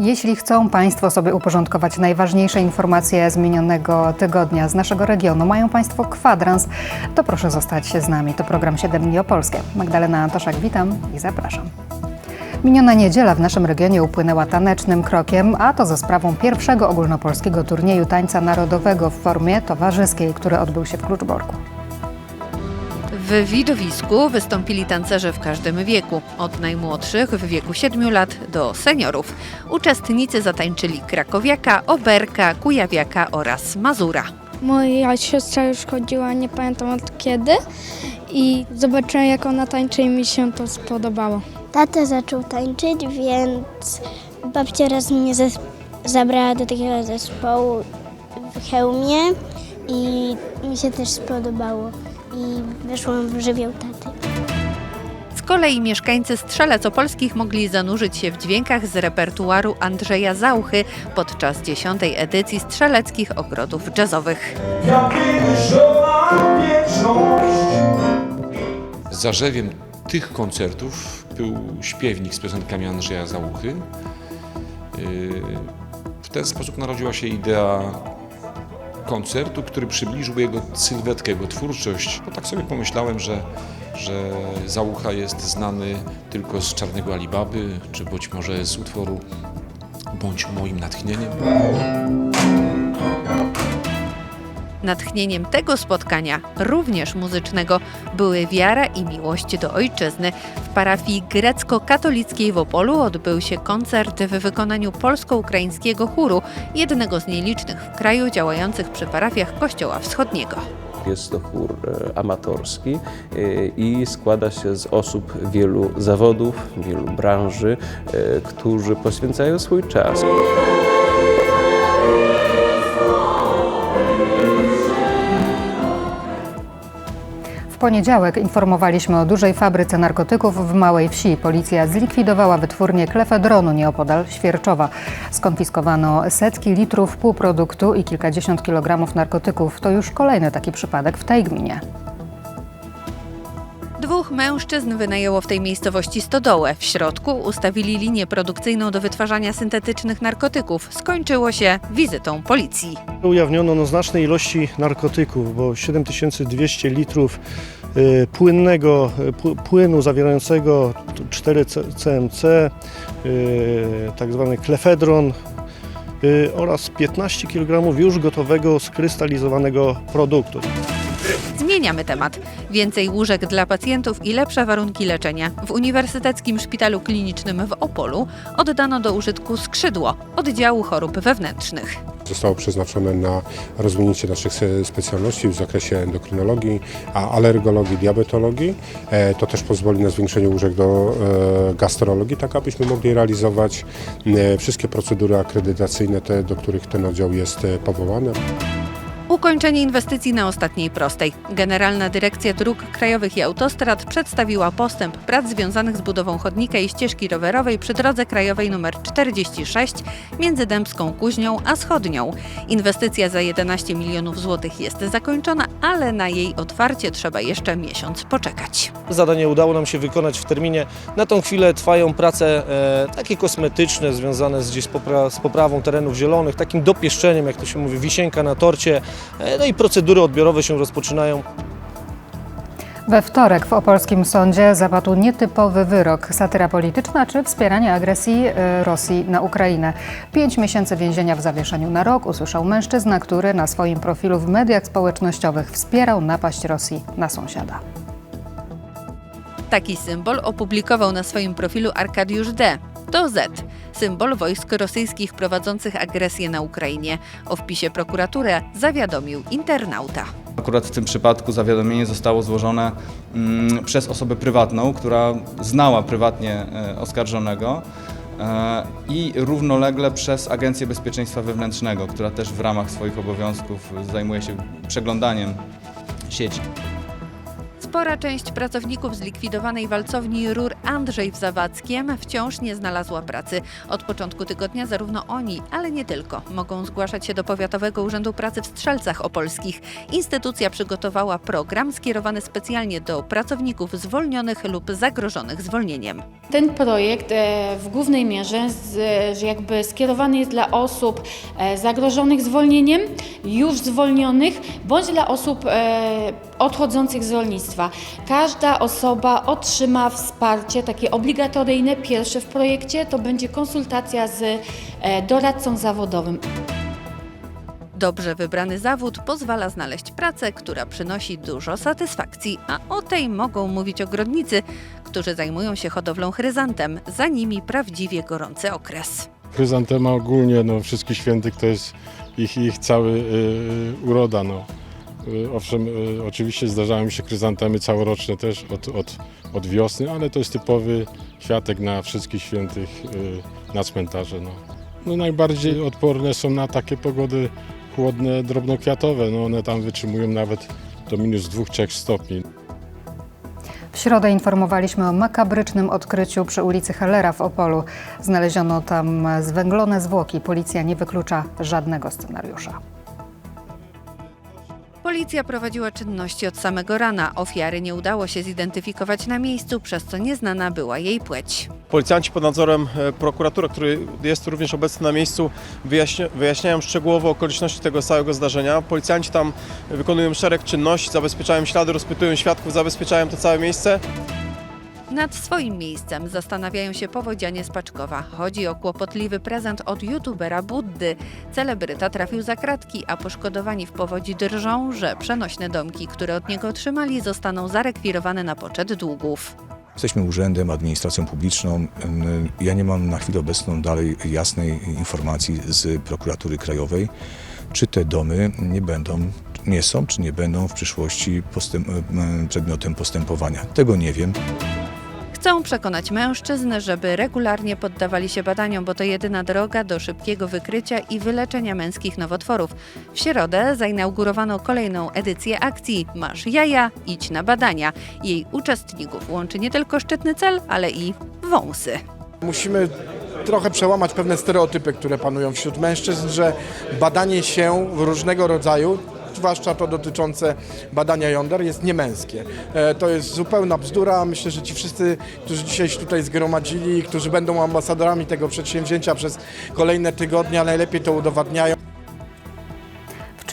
Jeśli chcą Państwo sobie uporządkować najważniejsze informacje z minionego tygodnia z naszego regionu, mają Państwo kwadrans, to proszę zostać z nami. To program 7 dni o Polskę. Magdalena Antoszak, witam i zapraszam. Miniona niedziela w naszym regionie upłynęła tanecznym krokiem, a to za sprawą pierwszego ogólnopolskiego turnieju tańca narodowego w formie towarzyskiej, który odbył się w Kluczborku. W widowisku wystąpili tancerze w każdym wieku, od najmłodszych w wieku 7 lat do seniorów. Uczestnicy zatańczyli krakowiaka, oberka, kujawiaka oraz mazura. Moja siostra już chodziła, nie pamiętam od kiedy i zobaczyłem jak ona tańczy i mi się to spodobało. Tata zaczął tańczyć, więc babcia raz mnie zes- zabrała do takiego zespołu w hełmie i mi się też spodobało i weszłam w żywioł taty. Z kolei mieszkańcy Strzelec Opolskich mogli zanurzyć się w dźwiękach z repertuaru Andrzeja Zauchy podczas 10. edycji Strzeleckich Ogrodów Jazzowych. Zarzewiem tych koncertów był śpiewnik z piosenkami Andrzeja Załuchy. Yy, W ten sposób narodziła się idea koncertu, który przybliżył jego sylwetkę, jego twórczość. Bo tak sobie pomyślałem, że, że Załucha jest znany tylko z Czarnego Alibaby, czy być może z utworu Bądź moim natchnieniem. Natchnieniem tego spotkania, również muzycznego, były wiara i miłość do ojczyzny. W parafii grecko-katolickiej w Opolu odbył się koncert w wykonaniu polsko-ukraińskiego chóru, jednego z nielicznych w kraju działających przy parafiach Kościoła Wschodniego. Jest to chór e, amatorski e, i składa się z osób wielu zawodów, wielu branży, e, którzy poświęcają swój czas. Poniedziałek informowaliśmy o dużej fabryce narkotyków w Małej Wsi. Policja zlikwidowała wytwórnię klefedronu nieopodal Świerczowa. Skonfiskowano setki litrów półproduktu i kilkadziesiąt kilogramów narkotyków. To już kolejny taki przypadek w tej gminie. Dwóch mężczyzn wynajęło w tej miejscowości stodołę. W środku ustawili linię produkcyjną do wytwarzania syntetycznych narkotyków. Skończyło się wizytą policji. Ujawniono no, znaczne ilości narkotyków, bo 7200 litrów y, płynnego y, pł- płynu zawierającego 4 CMC, y, tak zwany klefedron oraz 15 kg już gotowego skrystalizowanego produktu. Zmieniamy temat. Więcej łóżek dla pacjentów i lepsze warunki leczenia. W Uniwersyteckim Szpitalu Klinicznym w Opolu oddano do użytku skrzydło oddziału chorób wewnętrznych. Zostało przeznaczone na rozwinięcie naszych specjalności w zakresie endokrynologii, alergologii, diabetologii. E, To też pozwoli na zwiększenie łóżek do e, gastrologii, tak abyśmy mogli realizować e, wszystkie procedury akredytacyjne, te, do których ten oddział jest powołany. Ukończenie inwestycji na ostatniej prostej. Generalna Dyrekcja Dróg Krajowych i Autostrad przedstawiła postęp prac związanych z budową chodnika i ścieżki rowerowej przy drodze krajowej nr 46 między Dębską Kuźnią a Schodnią. Inwestycja za 11 milionów złotych jest zakończona, ale na jej otwarcie trzeba jeszcze miesiąc poczekać. Zadanie udało nam się wykonać w terminie. Na tą chwilę trwają prace e, takie kosmetyczne, związane z, gdzieś z, popra- z poprawą terenów zielonych, takim dopieszczeniem, jak to się mówi, wisienka na torcie. E, no i procedury odbiorowe się rozpoczynają. We wtorek w opolskim sądzie zapadł nietypowy wyrok. Satyra polityczna czy wspieranie agresji e, Rosji na Ukrainę. Pięć miesięcy więzienia w zawieszeniu na rok usłyszał mężczyzna, który na swoim profilu w mediach społecznościowych wspierał napaść Rosji na sąsiada. Taki symbol opublikował na swoim profilu Arkadiusz D. To Z. Symbol wojsk rosyjskich prowadzących agresję na Ukrainie. O wpisie prokuraturę zawiadomił internauta. Akurat w tym przypadku zawiadomienie zostało złożone mm, przez osobę prywatną, która znała prywatnie e, oskarżonego e, i równolegle przez Agencję Bezpieczeństwa Wewnętrznego, która też w ramach swoich obowiązków zajmuje się przeglądaniem sieci. Spora część pracowników zlikwidowanej walcowni rur Andrzej w Zawadzkiem wciąż nie znalazła pracy. Od początku tygodnia zarówno oni, ale nie tylko, mogą zgłaszać się do Powiatowego Urzędu Pracy w Strzelcach Opolskich. Instytucja przygotowała program skierowany specjalnie do pracowników zwolnionych lub zagrożonych zwolnieniem. Ten projekt e, w głównej mierze jakby skierowany jest dla osób e, zagrożonych zwolnieniem, już zwolnionych, bądź dla osób e, odchodzących z rolnictwa. Każda osoba otrzyma wsparcie takie obligatoryjne. Pierwsze w projekcie to będzie konsultacja z e, doradcą zawodowym. Dobrze wybrany zawód pozwala znaleźć pracę, która przynosi dużo satysfakcji, a o tej mogą mówić ogrodnicy, którzy zajmują się hodowlą chryzantem. Za nimi prawdziwie gorący okres. Chryzantema ogólnie, no, wszystkich świętych to jest ich, ich cały y, uroda. No. Y, owszem, y, oczywiście zdarzają mi się chryzantemy całoroczne też od, od, od wiosny, ale to jest typowy kwiatek na wszystkich świętych y, na cmentarze. No. No, najbardziej odporne są na takie pogody chłodne, drobnokwiatowe. No, one tam wytrzymują nawet do minus 2-3 stopni. W środę informowaliśmy o makabrycznym odkryciu przy ulicy Hellera w Opolu. Znaleziono tam zwęglone zwłoki. Policja nie wyklucza żadnego scenariusza. Policja prowadziła czynności od samego rana. Ofiary nie udało się zidentyfikować na miejscu, przez co nieznana była jej płeć. Policjanci pod nadzorem e, prokuratury, który jest również obecny na miejscu, wyjaśnia, wyjaśniają szczegółowo okoliczności tego całego zdarzenia. Policjanci tam wykonują szereg czynności, zabezpieczają ślady, rozpytują świadków, zabezpieczają to całe miejsce. Nad swoim miejscem zastanawiają się powodzianie z Paczkowa. Chodzi o kłopotliwy prezent od youtubera Buddy. Celebryta trafił za kratki, a poszkodowani w powodzi drżą, że przenośne domki, które od niego otrzymali, zostaną zarekwirowane na poczet długów. Jesteśmy urzędem, administracją publiczną. Ja nie mam na chwilę obecną dalej jasnej informacji z prokuratury krajowej, czy te domy nie będą, nie są, czy nie będą w przyszłości postęp, przedmiotem postępowania. Tego nie wiem. Chcą przekonać mężczyzn, żeby regularnie poddawali się badaniom, bo to jedyna droga do szybkiego wykrycia i wyleczenia męskich nowotworów. W środę zainaugurowano kolejną edycję akcji Masz jaja, idź na badania. Jej uczestników łączy nie tylko szczytny cel, ale i wąsy. Musimy trochę przełamać pewne stereotypy, które panują wśród mężczyzn, że badanie się różnego rodzaju zwłaszcza to dotyczące badania jąder, jest niemęskie. E, To jest zupełna bzdura. Myślę, że ci wszyscy, którzy dzisiaj się tutaj zgromadzili, którzy będą ambasadorami tego przedsięwzięcia przez kolejne tygodnie, najlepiej to udowadniają.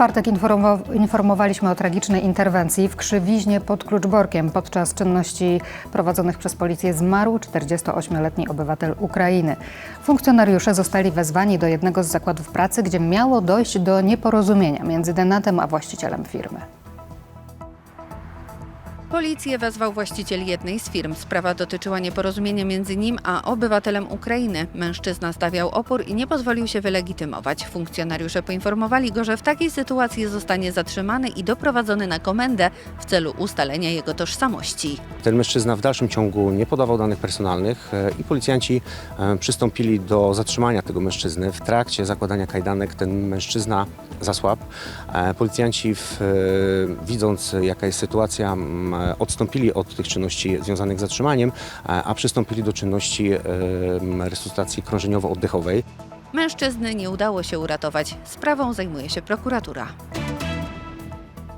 Czwartek informowa- informowaliśmy o tragicznej interwencji w Krzywiźnie pod Kluczborkiem. Podczas czynności prowadzonych przez policję zmarł 48-letni obywatel Ukrainy. Funkcjonariusze zostali wezwani do jednego z zakładów pracy, gdzie miało dojść do nieporozumienia między denatem a właścicielem firmy. Policję wezwał właściciel jednej z firm. Sprawa dotyczyła nieporozumienia między nim a obywatelem Ukrainy. Mężczyzna stawiał opór i nie pozwolił się wylegitymować. Funkcjonariusze poinformowali go, że w takiej sytuacji zostanie zatrzymany i doprowadzony na komendę w celu ustalenia jego tożsamości. Ten mężczyzna w dalszym ciągu nie podawał danych personalnych e, i policjanci e, przystąpili do zatrzymania tego mężczyzny. W trakcie zakładania kajdanek ten mężczyzna zasłabł. E, Policjanci, w, widząc jaka jest sytuacja, odstąpili od tych czynności związanych z zatrzymaniem, e, a przystąpili do czynności e, resuscytacji krążeniowo-oddechowej. Mężczyzny nie udało się uratować. Sprawą zajmuje się prokuratura.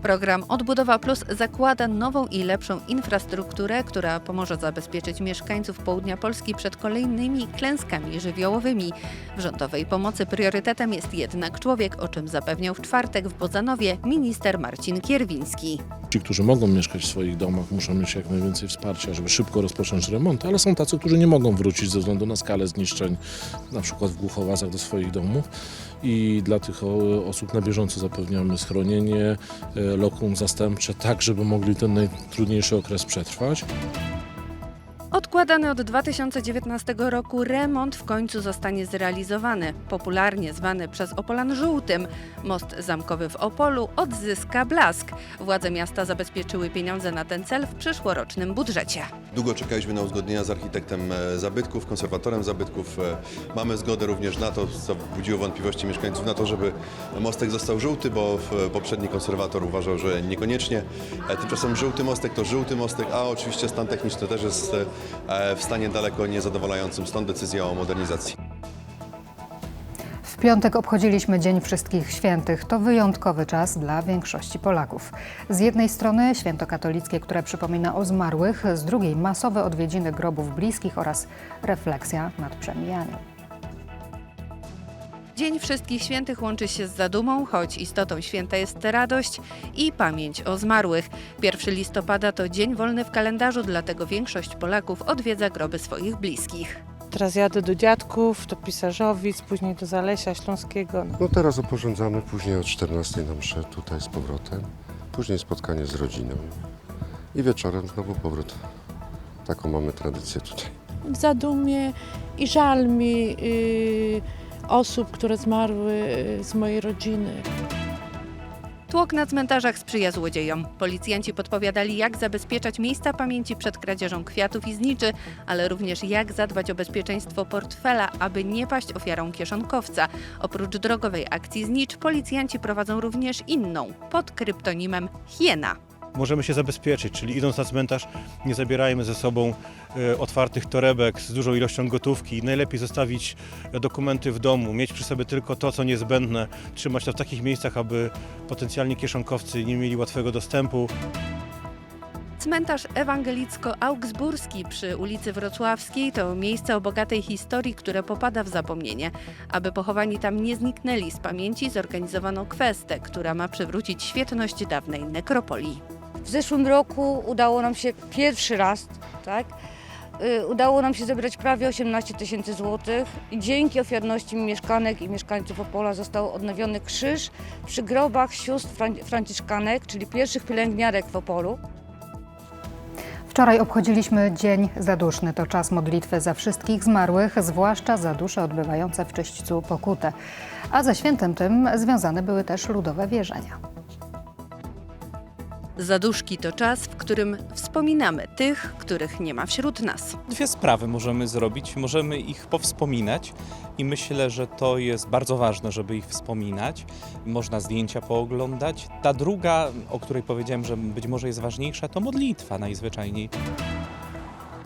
Program Odbudowa Plus zakłada nową i lepszą infrastrukturę, która pomoże zabezpieczyć mieszkańców południa Polski przed kolejnymi klęskami żywiołowymi. W rządowej pomocy priorytetem jest jednak człowiek, o czym zapewniał w czwartek w Bozanowie minister Marcin Kierwiński. Ci, którzy mogą mieszkać w swoich domach, muszą mieć jak najwięcej wsparcia, żeby szybko rozpocząć remont, ale są tacy, którzy nie mogą wrócić ze względu na skalę zniszczeń, na przykład w Głuchowazach do swoich domów. I dla tych osób na bieżąco zapewniamy schronienie, e, lokum zastępcze, tak żeby mogli ten najtrudniejszy okres przetrwać. Odkładany od 2019 roku remont w końcu zostanie zrealizowany. Popularnie zwany przez Opolan żółtym, most zamkowy w Opolu odzyska blask. Władze miasta zabezpieczyły pieniądze na ten cel w przyszłorocznym budżecie. Długo czekaliśmy na uzgodnienia z architektem e, zabytków, konserwatorem zabytków. E, Mamy zgodę również na to, co budziło wątpliwości mieszkańców, na to, żeby mostek został żółty, bo w- poprzedni konserwator uważał, że niekoniecznie. E, Tymczasem żółty mostek to żółty mostek, a oczywiście stan techniczny też jest e, w stanie daleko niezadowalającym, stąd decyzja o modernizacji. W piątek obchodziliśmy Dzień Wszystkich Świętych. To wyjątkowy czas dla większości Polaków. Z jednej strony święto katolickie, które przypomina o zmarłych, z drugiej masowe odwiedziny grobów bliskich oraz refleksja nad przemijaniem. Dzień Wszystkich Świętych łączy się z zadumą, choć istotą święta jest radość i pamięć o zmarłych. 1 listopada to dzień wolny w kalendarzu, dlatego większość Polaków odwiedza groby swoich bliskich. Teraz jadę do dziadków, do Pisarzowic, później do Zalesia Śląskiego. No teraz oporządzamy, później o 14 na mszę tutaj z powrotem, później spotkanie z rodziną i wieczorem znowu powrót. Taką mamy tradycję tutaj. W zadumie i żal mi y, osób, które zmarły y, z mojej rodziny. Tłok na cmentarzach sprzyja złodziejom. Policjanci podpowiadali, jak zabezpieczać miejsca pamięci przed kradzieżą kwiatów i zniczy, ale również jak zadbać o bezpieczeństwo portfela, aby nie paść ofiarą kieszonkowca. Oprócz drogowej akcji znicz, policjanci prowadzą również inną, pod kryptonimem Hiena. Możemy się zabezpieczyć, czyli idąc na cmentarz nie zabierajmy ze sobą e, otwartych torebek z dużą ilością gotówki. Najlepiej zostawić dokumenty w domu, mieć przy sobie tylko to, co niezbędne, trzymać to w takich miejscach, aby potencjalni kieszonkowcy nie mieli łatwego dostępu. Cmentarz ewangelicko-augsburski przy ulicy Wrocławskiej to miejsce o bogatej historii, które popada w zapomnienie. Aby pochowani tam nie zniknęli z pamięci, zorganizowano kwestę, która ma przywrócić świetność dawnej nekropolii. W zeszłym roku udało nam się pierwszy raz, tak? y, Udało nam się zebrać prawie 18 tysięcy złotych i dzięki ofiarności mieszkanek i mieszkańców Opola został odnowiony krzyż przy grobach sióstr Fran- franciszkanek, czyli pierwszych pielęgniarek w Opolu. Wczoraj obchodziliśmy Dzień Zaduszny. To czas modlitwy za wszystkich zmarłych, zwłaszcza za dusze odbywające w czyśćcu pokutę. A ze świętem tym związane były też ludowe wierzenia. Zaduszki to czas, w którym wspominamy tych, których nie ma wśród nas. Dwie sprawy możemy zrobić. Możemy ich powspominać i myślę, że to jest bardzo ważne, żeby ich wspominać. Można zdjęcia pooglądać. Ta druga, o której powiedziałem, że być może jest ważniejsza, to modlitwa najzwyczajniej.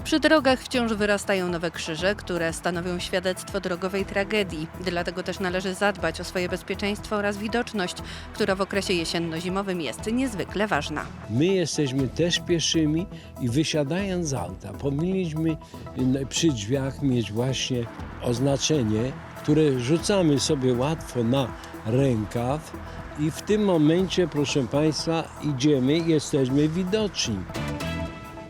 Przy drogach wciąż wyrastają nowe krzyże, które stanowią świadectwo drogowej tragedii. Dlatego też należy zadbać o swoje bezpieczeństwo oraz widoczność, która w okresie jesienno-zimowym jest niezwykle ważna. My jesteśmy też pieszymi i wysiadając z auta powinniśmy przy drzwiach mieć właśnie oznaczenie, które rzucamy sobie łatwo na rękaw i w tym momencie, proszę Państwa, idziemy, jesteśmy widoczni.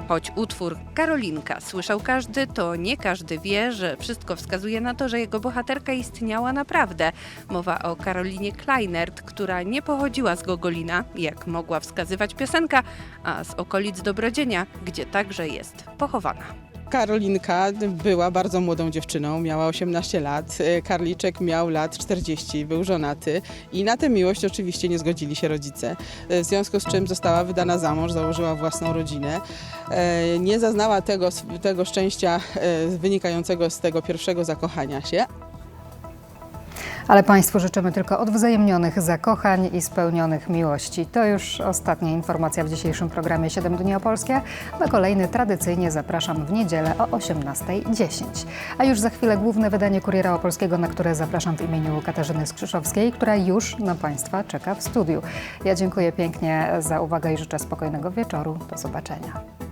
Choć utwór Karolinka słyszał każdy, to nie każdy wie, że wszystko wskazuje na to, że jego bohaterka istniała naprawdę. Mowa o Karolinie Kleinert, która nie pochodziła z Gogolina, jak mogła wskazywać piosenka, a z okolic Dobrodzienia, gdzie także jest pochowana. Karolinka była bardzo młodą dziewczyną, miała 18 lat. E, Karliczek miał lat 40, był żonaty i na tę miłość oczywiście nie zgodzili się rodzice. E, W związku z czym została wydana za mąż, założyła własną rodzinę. E, Nie zaznała tego, tego szczęścia wynikającego z tego pierwszego zakochania się, Ale Państwu życzymy tylko odwzajemnionych zakochań i spełnionych miłości. To już ostatnia informacja w dzisiejszym programie 7 dni opolskie. Na kolejny tradycyjnie zapraszam w niedzielę o 18.10. A już za chwilę główne wydanie Kuriera Opolskiego, na które zapraszam w imieniu Katarzyny Skrzyszowskiej, która już na Państwa czeka w studiu. Ja dziękuję pięknie za uwagę i życzę spokojnego wieczoru. Do zobaczenia.